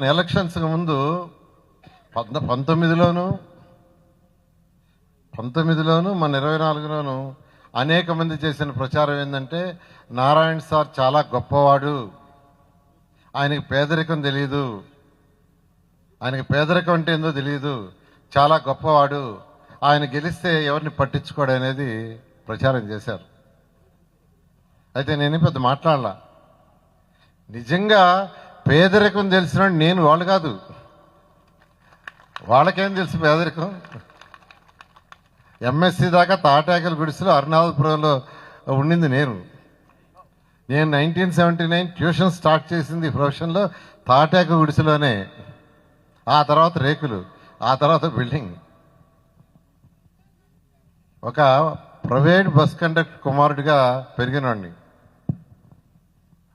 ఎలక్షన్స్కి ముందు పంత పంతొమ్మిదిలోను పంతొమ్మిదిలోను మన ఇరవై నాలుగులోను అనేక మంది చేసిన ప్రచారం ఏంటంటే నారాయణ సార్ చాలా గొప్పవాడు. ఆయనకి పేదరికం తెలియదు ఆయనకి పేదరికం అంటే ఏందో తెలియదు చాలా గొప్పవాడు. ఆయన గెలిస్తే ఎవరిని పట్టించుకోడు అనేది ప్రచారం చేశారు. అయితే నేను పెద్ద మాట్లాడాల. నిజంగా పేదరికం తెలిసిన నేను వాళ్ళు కాదు. వాళ్ళకేం తెలుసు పేదరికం? ఎంఎస్సి దాకా తాటాకల గుడిసెలో అరుణాచలపురంలో ఉండింది నేను. నేను nineteen seventy nine tuition start చేసింది ప్రొఫెషన్లో తాటాక గుడిసెలోనే. ఆ తర్వాత రేకులు ఆ తర్వాత బిల్డింగ్. ఒక ప్రైవేట్ బస్ కండక్టర్ కుమారుడిగా పెరిగినవాడిని.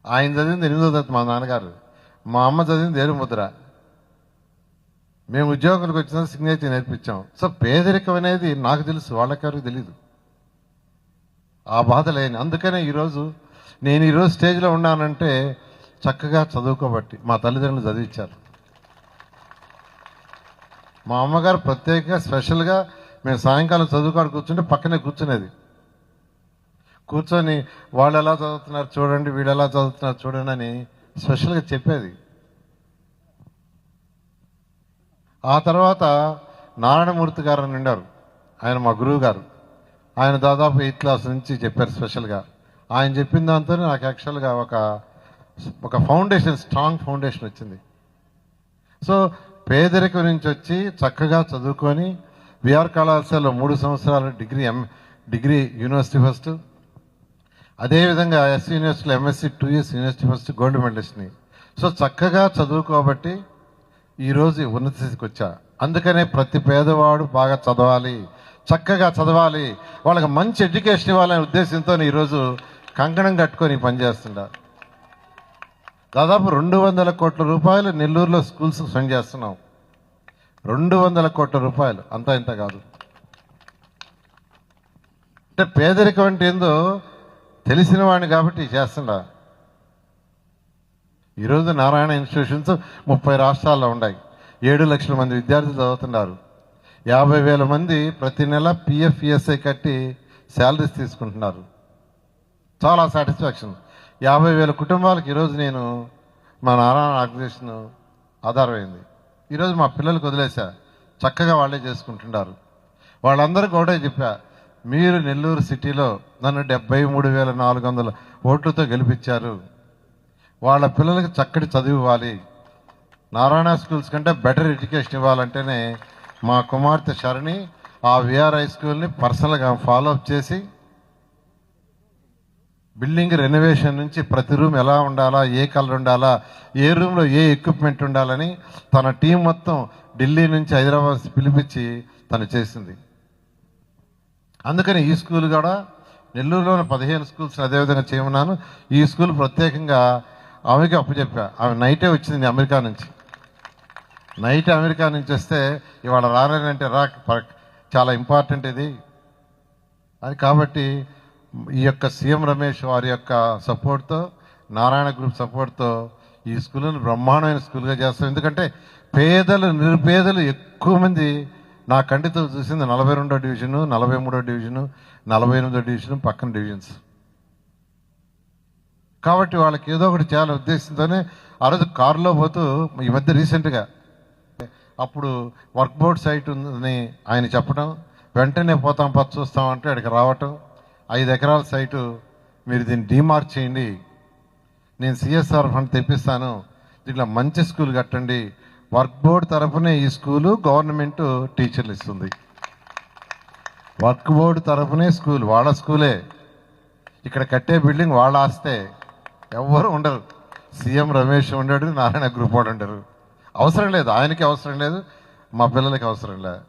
ఆయన చదివింది ఎనిమిదో తరగతి మా నాన్నగారు. మా అమ్మ చదివింది ఏరుముద్ర మేము ఉద్యోగులకు వచ్చిన సిగ్నేచర్ నేర్పించాం. సో పేదరికం అనేది నాకు తెలుసు వాళ్ళకెవరికి తెలీదు. ఆ బాధ లేని అందుకనే ఈరోజు నేను ఈరోజు స్టేజ్లో ఉన్నానంటే చక్కగా చదువుకోబట్టి మా తల్లిదండ్రులు చదివించారు. మా అమ్మగారు ప్రత్యేకంగా స్పెషల్గా మేము సాయంకాలం చదువుకాడు కూర్చుంటే పక్కనే కూర్చునేది. కూర్చొని వాళ్ళు ఎలా చదువుతున్నారు చూడండి వీళ్ళు ఎలా చదువుతున్నారు చూడండి అని స్పెషల్గా చెప్పేది. ఆ తర్వాత నారాయణమూర్తి గారు అని ఉండారు ఆయన మా గురువు గారు. ఆయన దాదాపు ఎయిత్ క్లాస్ నుంచి చెప్పారు స్పెషల్గా. ఆయన చెప్పిన దాంతో నాకు యాక్చువల్గా ఒక ఒక ఫౌండేషన్ స్ట్రాంగ్ ఫౌండేషన్ వచ్చింది. సో పేదరికం నుంచి వచ్చి చక్కగా చదువుకొని విఆర్ కళాశాలలో మూడు సంవత్సరాలు degree M degree university first అదేవిధంగా ఎస్ యూనివర్సిటీలో MSc two years university first gold మెడలిస్ట్ని. So చక్కగా చదువుకోబట్టి ఈరోజు ఉన్నత స్థితికి వచ్చా. అందుకనే ప్రతి పేదవాడు బాగా చదవాలి. చక్కగా చదవాలి. వాళ్ళకి మంచి ఎడ్యుకేషన్ ఇవ్వాలనే ఉద్దేశంతో ఈరోజు కంకణం కట్టుకొని పనిచేస్తుండా దాదాపు రెండు వందల కోట్ల రూపాయలు నెల్లూరులో స్కూల్స్ స్పెండ్ చేస్తున్నాం. రెండు వందల కోట్ల రూపాయలు. అంతా ఇంత కాదు. అంటే పేదరికం అంటే ఏందో తెలిసిన వాడిని కాబట్టి చేస్తుండా. ఈరోజు నారాయణ ఇన్స్టిట్యూషన్స్ ముప్పై రాష్ట్రాల్లో ఉన్నాయి. ఏడు లక్షల మంది విద్యార్థులు చదువుతున్నారు. యాభై వేల మంది ప్రతి నెల పిఎఫ్ఈఎస్ఐ కట్టి శాలరీస్ తీసుకుంటున్నారు. చాలా సాటిస్ఫాక్షన్. యాభై వేల కుటుంబాలకు ఈరోజు నేను మా నారాయణ ఆర్గనైజేషన్ ఆధారమైంది. ఈరోజు మా పిల్లలకు వదిలేసా చక్కగా వాళ్ళే చేసుకుంటున్నారు. వాళ్ళందరికీ ఒకటే చెప్పా. మీరు నెల్లూరు సిటీలో నన్ను డెబ్బై మూడు వేల నాలుగు వందల ఓట్లతో గెలిపించారు. వాళ్ళ పిల్లలకు చక్కటి చదువు ఇవ్వాలి. నారాయణ స్కూల్స్ కంటే బెటర్ ఎడ్యుకేషన్ ఇవ్వాలంటేనే మా కుమార్తె శరణి ఆ విఆర్ హై స్కూల్ని పర్సనల్గా ఫాలో అప్ చేసి బిల్డింగ్ రెనోవేషన్ నుంచి ప్రతి రూమ్ ఎలా ఉండాలా ఏ కలర్ ఉండాలా ఏ రూమ్లో ఏ ఎక్విప్మెంట్ ఉండాలని తన టీం మొత్తం ఢిల్లీ నుంచి హైదరాబాద్ పిలిపించి తను చేసింది. అందుకని ఈ స్కూల్ కూడా నెల్లూరులోని పదిహేను స్కూల్స్ అదేవిధంగా చేయమన్నాను. ఈ స్కూల్ ప్రత్యేకంగా ఆమెకి అప్పచెప్పా ఆమె నైటే వచ్చింది అమెరికా నుంచి. నైట్ అమెరికా నుంచి వస్తే ఇవాళ రాలేనంటే రా చాలా ఇంపార్టెంట్ ఇది. అది కాబట్టి ఈ యొక్క సీఎం రమేష్ వారి యొక్క సపోర్ట్తో నారాయణ గ్రూప్ సపోర్ట్తో ఈ స్కూల్ని బ్రహ్మాండమైన స్కూల్గా చేస్తాం ఎందుకంటే పేదలు నిరుపేదలు ఎక్కువ మంది నా కంటితో చూసింది నలభై రెండో డివిజను నలభై మూడో డివిజను నలభై ఎనిమిదో డివిజను పక్కన డివిజన్స్. కాబట్టి వాళ్ళకి ఏదో ఒకటి చేయాలనే ఉద్దేశంతోనే ఆ రోజు కారులో పోతూ ఈ మధ్య రీసెంట్గా అప్పుడు వర్క్ బోర్డ్ సైట్ ఉందని ఆయన చెప్పడం వెంటనే పోతాం పచ్చ చూస్తాం అంటే అక్కడికి రావటం ఐదు ఎకరాల సైటు మీరు దీన్ని డీమార్క్ చేయండి నేను సిఎస్ఆర్ ఫండ్ తెప్పిస్తాను దీంట్లో మంచి స్కూల్ కట్టండి వర్క్ బోర్డ్ తరఫునే ఈ స్కూలు గవర్నమెంట్ టీచర్లు ఇస్తుంది. వర్క్ బోర్డు తరఫునే స్కూల్ వాళ్ళ స్కూలే. ఇక్కడ కట్టే బిల్డింగ్ వాళ్ళ ఆస్తే ఎవ్వరు ఉండరు. సీఎం రమేష్ ఉండడు నారాయణ గ్రూప్ వాడు ఉండరు. అవసరం లేదు ఆయనకి అవసరం లేదు మా పిల్లలకి అవసరం లేదు.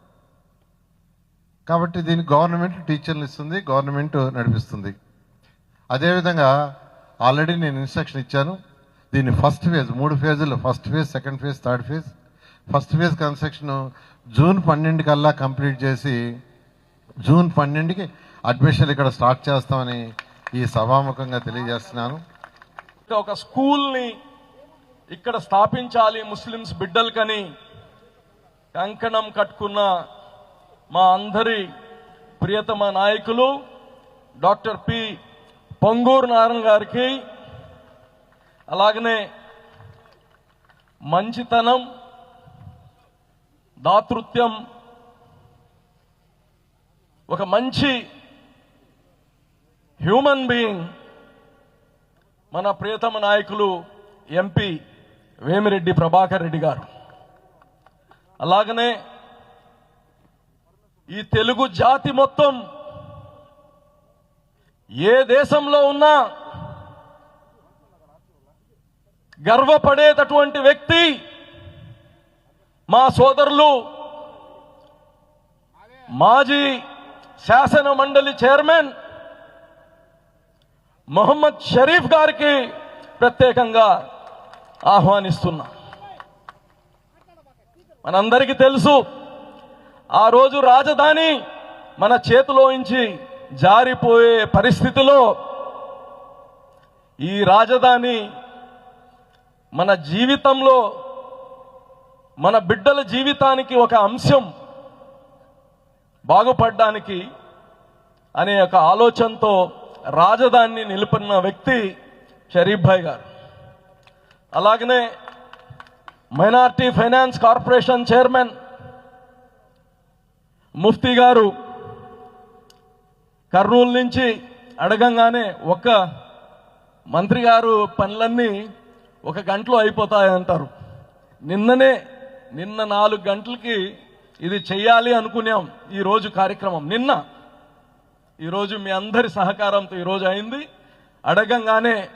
కాబట్టి దీనికి గవర్నమెంట్ టీచర్లు ఇస్తుంది గవర్నమెంట్ నడిపిస్తుంది. అదేవిధంగా ఆల్రెడీ నేను ఇన్స్ట్రక్షన్ ఇచ్చాను. దీన్ని ఫస్ట్ ఫేజ్ మూడు ఫేజులు first phase second phase third phase first phase construction June పన్నెండు కల్లా కంప్లీట్ చేసి జూన్ పన్నెండుకి అడ్మిషన్ ఇక్కడ స్టార్ట్ చేస్తామని ఈ సభాముఖంగా తెలియజేస్తున్నాను. ఒక స్కూల్ని ఇక్కడ స్థాపించాలి ముస్లిమ్స్ బిడ్డలకని కంకణం కట్టుకున్న మా అందరి ప్రియతమ నాయకులు డాక్టర్ పి. పొంగూరు నారాయణ గారికి అలాగనే మంచితనం దాతృత్యం ఒక మంచి హ్యూమన్ బీయింగ్ మన ప్రియతమ నాయకులు ఎంపీ వేమిరెడ్డి ప్రభాకర్ రెడ్డి గారు. అలాగనే ఈ తెలుగు జాతి మొత్తం ఏ దేశంలో ఉన్నా గర్వపడేటటువంటి వ్యక్తి మా సోదరులు మాజీ శాసన మండలి చైర్మన్ మొహమ్మద్ షరీఫ్ గారికి ప్రత్యేకంగా ఆహ్వానిస్తున్నా. మనందరికీ తెలుసు ఆ రోజు రాజధాని మన చేతిలోంచి జారిపోయే పరిస్థితిలో ఈ రాజధాని మన జీవితంలో మన బిడ్డల జీవితానికి ఒక అంశం బాగుపడడానికి అనే ఒక ఆలోచనతో రాజధానిని నిలిపిన వ్యక్తి షరీఫ్ భాయ్ గారు. అలాగనే minority finance corporation chairman Mufti గారు కర్నూలు నుంచి అడగంగానే ఒక్క మంత్రి గారు పనులన్నీ ఒక గంటలో అయిపోతాయంటారు. నిన్ననే నిన్న నాలుగు గంటలకి ఇది చెయ్యాలి అనుకున్నాం ఈరోజు కార్యక్రమం. నిన్న ఈరోజు మీ అందరి సహకారంతో ఈరోజు అయింది. అడగంగానే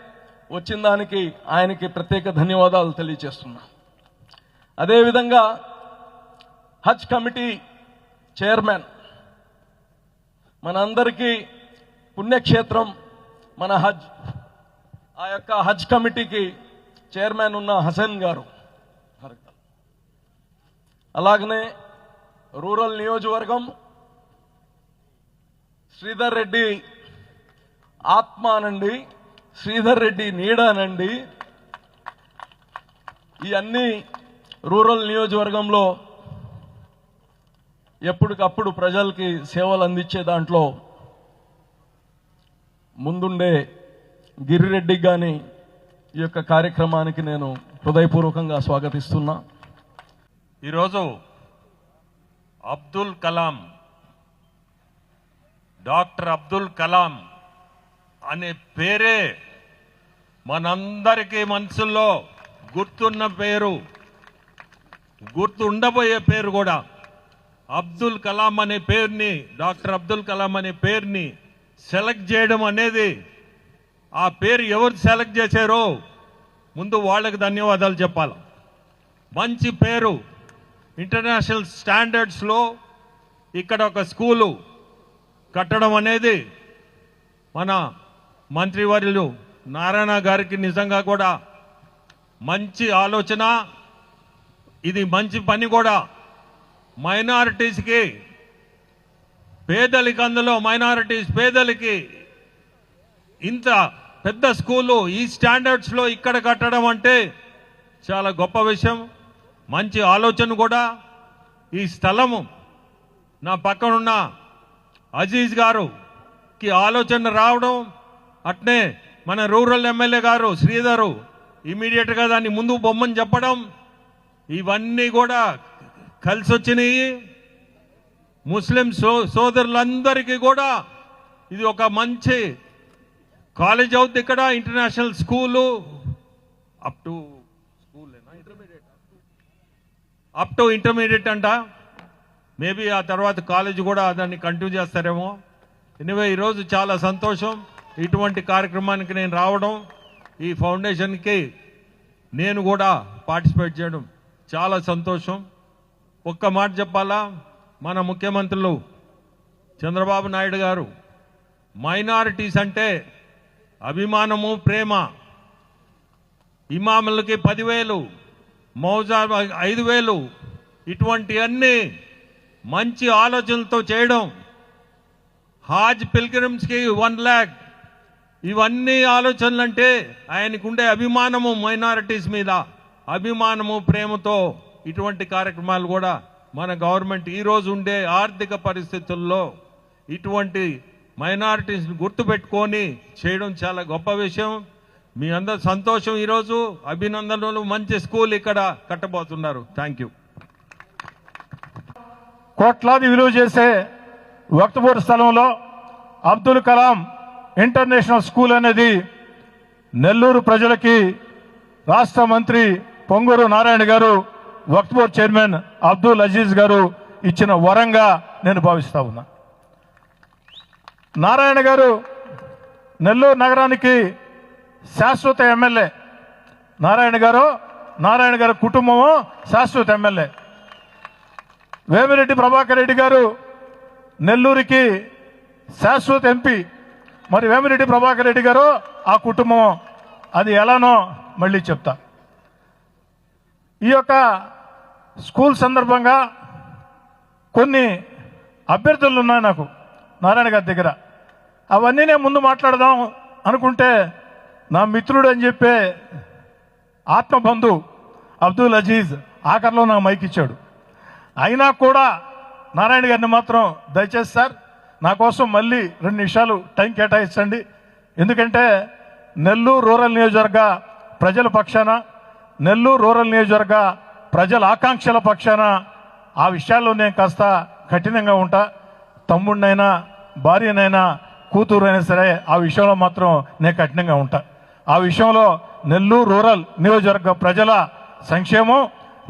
వచ్చిన దానికి ఆయనకి ప్రత్యేక ధన్యవాదాలు తెలియజేస్తున్నా. అదేవిధంగా హజ్ కమిటీ చైర్మన్ మనందరికీ పుణ్యక్షేత్రం మన హజ్ ఆ యొక్క హజ్ కమిటీకి చైర్మన్ ఉన్న హసన్ గారు. అలాగనే రూరల్ నియోజకవర్గం శ్రీధర్ రెడ్డి ఆత్మానండి శ్రీధర్ రెడ్డి నీడానండి. ఇవన్నీ ఈ అన్ని రూరల్ నియోజకవర్గంలో ఎప్పటికప్పుడు ప్రజలకి సేవలు అందించే దాంట్లో ముందుండే గిరిరెడ్డికి కానీ ఈ యొక్క కార్యక్రమానికి నేను హృదయపూర్వకంగా స్వాగతిస్తున్నా. ఈరోజు అబ్దుల్ కలాం డాక్టర్ అబ్దుల్ కలాం అనే పేరే మనందరికీ మనసుల్లో గుర్తున్న పేరు గుర్తు ఉండబోయే పేరు కూడా అబ్దుల్ కలాం అనే పేరుని డాక్టర్ అబ్దుల్ కలాం అనే పేరుని సెలెక్ట్ చేయడం అనేది ఆ పేరు ఎవరు సెలెక్ట్ చేశారో ముందు వాళ్ళకి ధన్యవాదాలు చెప్పాలి. మంచి పేరు. ఇంటర్నేషనల్ స్టాండర్డ్స్లో ఇక్కడ ఒక స్కూలు కట్టడం అనేది మన మంత్రివర్యులు నారాయణ గారికి నిజంగా కూడా మంచి ఆలోచన. ఇది మంచి పని కూడా. మైనారిటీస్కి పేదలకి అందులో మైనారిటీస్ పేదలకి ఇంత పెద్ద స్కూలు ఈ స్టాండర్డ్స్లో ఇక్కడ కట్టడం అంటే చాలా గొప్ప విషయం. మంచి ఆలోచన కూడా. ఈ స్థలము నా పక్కనున్న అజీజ్ గారుకి ఆలోచన రావడం అట్నే మన రూరల్ ఎమ్మెల్యే గారు శ్రీధరు ఇమీడియట్గా దాన్ని ముందు బొమ్మని చెప్పడం ఇవన్నీ కూడా కలిసి వచ్చినాయి ముస్లిం సో సోదరులందరికీ కూడా ఇది ఒక మంచి కాలేజ్ అవుద్ది ఇక్కడ international school. Up to school up to intermediate అంట. మేబీ ఆ తర్వాత కాలేజ్ కూడా దాన్ని కంటిన్యూ చేస్తారేమో. ఎనివే ఈరోజు చాలా సంతోషం. ఇటువంటి కార్యక్రమానికి నేను రావడం ఈ ఫౌండేషన్కి నేను కూడా పార్టిసిపేట్ చేయడం చాలా సంతోషం. ఒక్క మాట చెప్పాలా? మన ముఖ్యమంత్రులు చంద్రబాబు నాయుడు గారు మైనారిటీస్ అంటే అభిమానము ప్రేమ. ఇమాములకి పదివేలు మౌజా ఐదు వేలు ఇటువంటి అన్ని మంచి ఆలోచనలతో చేయడం. హాజ్ పిల్గ్రిమ్స్కి వన్ ల్యాక్. ఇవన్నీ ఆలోచనలు అంటే ఆయనకుండే అభిమానము మైనారిటీస్ మీద. అభిమానము ప్రేమతో ఇటువంటి కార్యక్రమాలు కూడా మన గవర్నమెంట్ ఈరోజు ఉండే ఆర్థిక పరిస్థితుల్లో ఇటువంటి మైనారిటీస్ని గుర్తుపెట్టుకొని చేయడం చాలా గొప్ప విషయం. మీ అందరు సంతోషం ఈరోజు. అభినందనలు. మంచి స్కూల్ ఇక్కడ కట్టబోతున్నారు. Thank you. కోట్లాది విలువ చేసే వక్తపూర్ స్థలంలో అబ్దుల్ కలాం ఇంటర్నేషనల్ స్కూల్ అనేది నెల్లూరు ప్రజలకి రాష్ట్ర మంత్రి పొంగూరు నారాయణ గారు వక్తపూర్ చైర్మన్ అబ్దుల్ అజీజ్ గారు ఇచ్చిన వరంగా నేను భావిస్తా ఉన్నా. నారాయణ గారు నెల్లూరు నగరానికి శాశ్వత ఎమ్మెల్యే. నారాయణ గారు నారాయణ గారి కుటుంబము శాశ్వత ఎమ్మెల్యే. వేమిరెడ్డి ప్రభాకర్ రెడ్డి గారు నెల్లూరుకి శాశ్వత ఎంపీ. మరి వేమిరెడ్డి ప్రభాకర్ రెడ్డి గారు ఆ కుటుంబం అది ఎలానో మళ్ళీ చెప్తా. ఈ యొక్క స్కూల్ సందర్భంగా కొన్ని అభ్యర్థులు ఉన్నాయి నాకు. నారాయణ గారి దగ్గర. అవన్నీ నేను ముందు మాట్లాడదాం అనుకుంటే నా మిత్రుడు అని చెప్పే ఆత్మబంధు అబ్దుల్ అజీజ్ ఆఖరిలో నాకు మైక్ ఇచ్చాడు. అయినా కూడా నారాయణ గారిని మాత్రం దయచేసి సార్ నా కోసం మళ్ళీ రెండు నిమిషాలు టైం కేటాయించండి. ఎందుకంటే నెల్లూరు రూరల్ నియోజకవర్గ ప్రజల పక్షాన నెల్లూరు రూరల్ నియోజకవర్గ ప్రజల ఆకాంక్షల పక్షాన ఆ విషయాల్లో నేను కాస్త కఠినంగా ఉంటా. తమ్ముడినైనా భార్యనైనా కూతురునైనా సరే ఆ విషయంలో మాత్రం నేను కఠినంగా ఉంటా. ఆ విషయంలో నెల్లూరు రూరల్ నియోజకవర్గ ప్రజల సంక్షేమం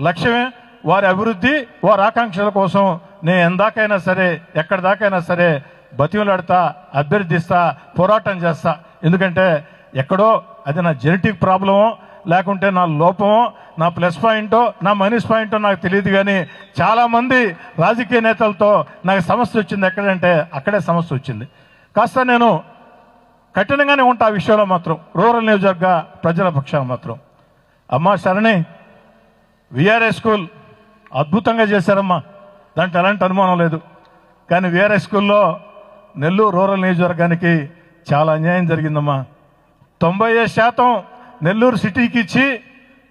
లక్ష్యమే వారి అభివృద్ధి వారి ఆకాంక్షల కోసం నేను ఎందాకైనా సరే ఎక్కడి దాకైనా సరే బతిమలాడతా అభ్యర్థిస్తా పోరాటం చేస్తా. ఎందుకంటే ఎక్కడో అది నా జెనెటిక్ ప్రాబ్లమో లేకుంటే నా లోపమో నా ప్లస్ పాయింటో నా మైనస్ పాయింటో నాకు తెలియదు కానీ చాలామంది రాజకీయ నేతలతో నాకు సమస్య వచ్చింది. ఎక్కడంటే అక్కడే సమస్య వచ్చింది. కాస్త నేను కఠినంగానే ఉంటా ఆ విషయంలో మాత్రం. రూరల్ నియోజకవర్గ ప్రజల పక్షాన మాత్రం. అమ్మా శరణి విఆర్ఏ స్కూల్ అద్భుతంగా చేశారమ్మా. దాంట్లో ఎలాంటి అనుమానం లేదు. కానీ విఆర్ఏ స్కూల్లో నెల్లూరు రూరల్ నియోజకవర్గానికి చాలా అన్యాయం జరిగిందమ్మా. తొంభై ఐదు శాతం నెల్లూరు సిటీకి ఇచ్చి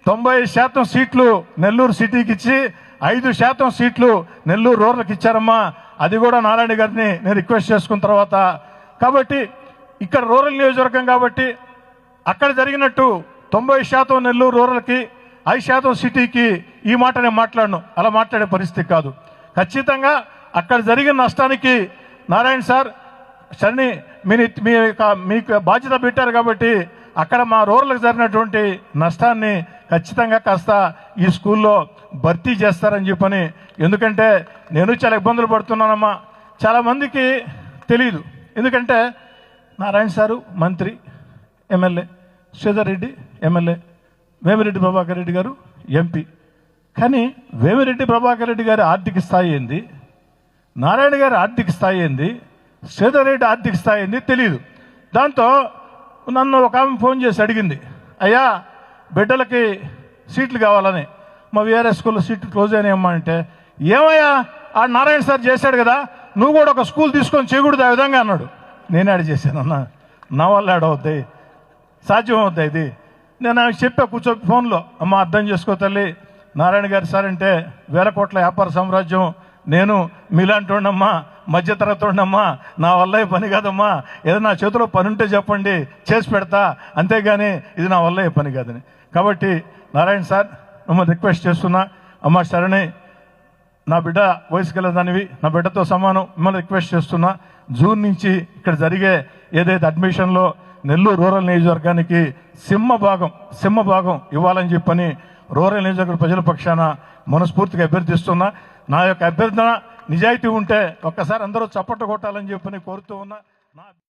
తొంభై శాతం సీట్లు నెల్లూరు సిటీకి ఇచ్చి ఐదు శాతం సీట్లు నెల్లూరు రూరల్కి ఇచ్చారమ్మా. అది కూడా నారాయణ గారిని నేను రిక్వెస్ట్ చేసుకున్న తర్వాత. కాబట్టి ఇక్కడ రూరల్ నియోజకవర్గం కాబట్టి అక్కడ జరిగినట్టు తొంభై శాతం నెల్లూరు రూరల్కి ఐదు శాతం సిటీకి ఈ మాట నేను మాట్లాడను. అలా మాట్లాడే పరిస్థితి కాదు. ఖచ్చితంగా అక్కడ జరిగిన నష్టానికి నారాయణ సార్ శని మీ మీ యొక్క మీకు బాధ్యత పెట్టారు కాబట్టి అక్కడ మా రూరల్కి జరిగినటువంటి నష్టాన్ని ఖచ్చితంగా కాస్త ఈ స్కూల్లో భర్తీ చేస్తారని చెప్పని. ఎందుకంటే నేను చాలా ఇబ్బందులు పడుతున్నానమ్మా. చాలా మందికి తెలియదు ఎందుకంటే నారాయణ సారు మంత్రి ఎమ్మెల్యే శ్రీధర్ రెడ్డి ఎమ్మెల్యే వేమిరెడ్డి ప్రభాకర్ రెడ్డి గారు ఎంపీ. కానీ వేమిరెడ్డి ప్రభాకర్ రెడ్డి గారి ఆర్థిక స్థాయి ఏంది? నారాయణ గారి ఆర్థిక స్థాయి ఏంది? శ్రీధర్ రెడ్డి ఆర్థిక స్థాయి ఏంది? తెలియదు దాంతో నన్ను ఒక ఆమె ఫోన్ చేసి అడిగింది అయ్యా బిడ్డలకి సీట్లు కావాలని మా విఆర్ఎస్ స్కూల్లో సీట్లు క్లోజ్ అయినాయమ్మా అంటే ఏమయ్యా ఆ నారాయణ సార్ చేశాడు కదా నువ్వు కూడా ఒక స్కూల్ తీసుకొని చేయకూడదు ఆ విధంగా అన్నాడు. నేనే ఆడ చేశాను అన్న నా వల్ల ఆడవద్ది సాధ్యం అవుద్ది ఇది. నేను ఆమె చెప్పా కూర్చో ఫోన్లో అమ్మ అర్థం చేసుకో తల్లి నారాయణ గారి సార్ అంటే వేల కోట్ల వ్యాపార సామ్రాజ్యం నేను మీలాంటి వాడినమ్మా మధ్యతరగతి వాడినమ్మా నా వల్ల పని కాదమ్మా. ఏదో నా చేతిలో పని ఉంటే చెప్పండి చేసి పెడతా. అంతేగాని ఇది నా వల్ల పని కాదని. కాబట్టి నారాయణ సార్ మిమ్మల్ని రిక్వెస్ట్ చేస్తున్నా. అమ్మ శరణి నా బిడ్డ వయసు గలదానివి నా బిడ్డతో సమానం మిమ్మల్ని రిక్వెస్ట్ చేస్తున్నా. జూన్ నుంచి ఇక్కడ జరిగే ఏదైతే అడ్మిషన్లో నెల్లూరు రూరల్ నియోజకవర్గానికి సింహ భాగం సింహ భాగం ఇవ్వాలని చెప్పని రూరల్ నియోజకవర్గ ప్రజల పక్షాన మనస్ఫూర్తిగా అభ్యర్థిస్తున్నా. నా యొక్క అభ్యర్థన నిజాయితీ ఉంటే ఒక్కసారి అందరూ చప్పట్లు కొట్టాలని చెప్పని కోరుతూ ఉన్నా. నా